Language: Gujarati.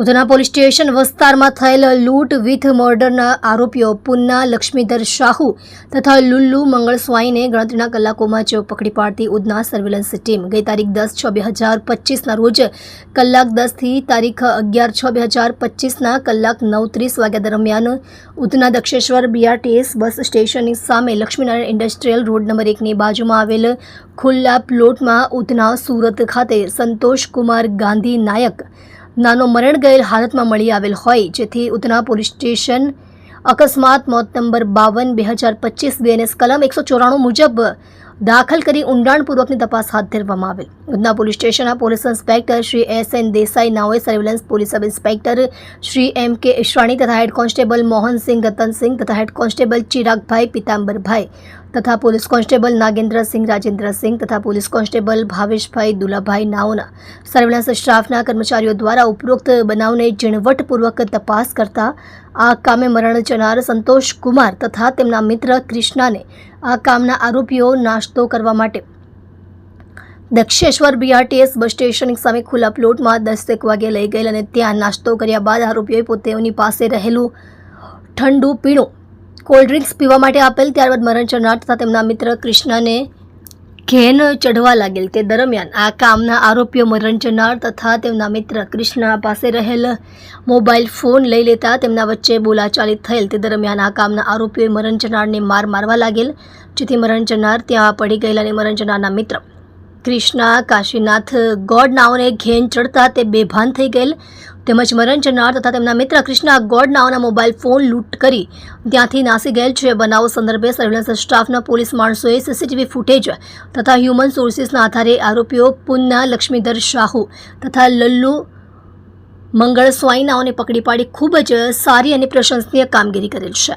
ઉધના પોલીસ સ્ટેશન વિસ્તારમાં થયેલ લૂંટ વિથ મર્ડરના આરોપીઓ પુન્ના, લક્ષ્મીધર શાહુ તથા લુલ્લુ મંગળ સ્વાઈને ગણતરીના કલાકોમાં જ પકડી પાડતી ઉધના સર્વેલન્સ ટીમ ગઈ તારીખ દસ છ બે હજાર પચીસના રોજ કલાક દસથી તારીખ અગિયાર છ બે હજાર પચીસના કલાક નવ ત્રીસ વાગ્યા દરમિયાન ઉધના દક્ષેશ્વર બીઆરટીએસ બસ સ્ટેશનની સામે લક્ષ્મીનારાયણ ઇન્ડસ્ટ્રીયલ રોડ નંબર એકની બાજુમાં આવેલ ખુલ્લા પ્લોટમાં ઉધના સુરત ખાતે સંતોષ કુમાર ગાંધી નાયક નાનો મરણ ગયેલ હાલતમાં મળી આવેલ હોય, જેથી ઉધના પોલીસ સ્ટેશન અકસ્માત મોત નંબર બાવન, બે હજાર પચીસ બીએનએસ કલમ એકસો ચોરાણું મુજબ દાખલ કરી ઊંડાણપૂર્વકની તપાસ હાથ ધરવામાં આવેલ. ઉધના પોલીસ સ્ટેશનના police inspector Shri S N Desai નાઓએ surveillance police sub inspector Shri M K Ishrani તથા હેડ કોન્સ્ટેબલ મોહનસિંહ રતનસિંહ તથા હેડ કોન્સ્ટેબલ ચિરાગભાઈ, પિતાંબરભાઈ તથા પોલીસ કોન્સ્ટેબલ નાગેન્દ્રસિંહ રાજેન્દ્રસિંહ તથા પોલીસ કોન્સ્ટેબલ ભાવેશભાઈ દુલાભાઈ નાઓના સર્વેલન્સ સ્ટાફના કર્મચારીઓ દ્વારા ઉપરોક્ત બનાવને ઝીણવટપૂર્વક તપાસ કરતા આ કામે મરણ જનાર સંતોષ કુમાર તથા તેમના મિત્ર કૃષ્ણાને આ કામના આરોપીઓ નાસ્તો કરવા માટે. દક્ષેશ્વર બીઆરટીએસ બસ સ્ટેશન સામે ખુલ્લા પ્લોટમાં દસેક વાગે લઈ ગયેલ અને ત્યાં નાસ્તો કર્યા બાદ આરોપીઓએ પોતેની પાસે રહેલું ઠંડુ પીણું, કોલ્ડ ડ્રિંક્સ પીવા માટે આપેલ, ત્યારબાદ મરણ જનાર તથા તેમના મિત્ર કૃષ્ણને ઘેન ચઢવા લાગેલ તે દરમિયાન આ કામના આરોપીઓ મરણ જનાર તથા તેમના મિત્ર કૃષ્ણા પાસે રહેલ મોબાઈલ ફોન લઈ લેતા તેમના વચ્ચે બોલાચાલી થયેલ તે દરમિયાન આ કામના આરોપીઓએ મરણ જનારને માર મારવા લાગેલ, જેથી મરણ જનાર ત્યાં પડી ગયેલા અને મરણ જનારના મિત્ર કૃષ્ણા, કાશીનાથ, ગોડ નાઓને ઘેન ચડતા તે બેભાન થઈ ગયેલ. તેમજ મરણ જનાર તથા તેમના મિત્ર કૃષ્ણા ગોડ નાઓના મોબાઈલ ફોન લૂંટ કરી. ત્યાંથી નાસી ગયેલ છે. બનાવ સંદર્ભે સર્વેલન્સ સ્ટાફના પોલીસ માણસોએ સીસીટીવી ફૂટેજ તથા હ્યુમન સોર્સિસના આધારે આરોપીઓ પુન્ના લક્ષ્મીધર શાહુ તથા લલ્લુ મંગળ સ્વાઈનાઓને પકડી પાડી ખૂબ જ સારી અને પ્રશંસનીય કામગીરી કરેલ છે.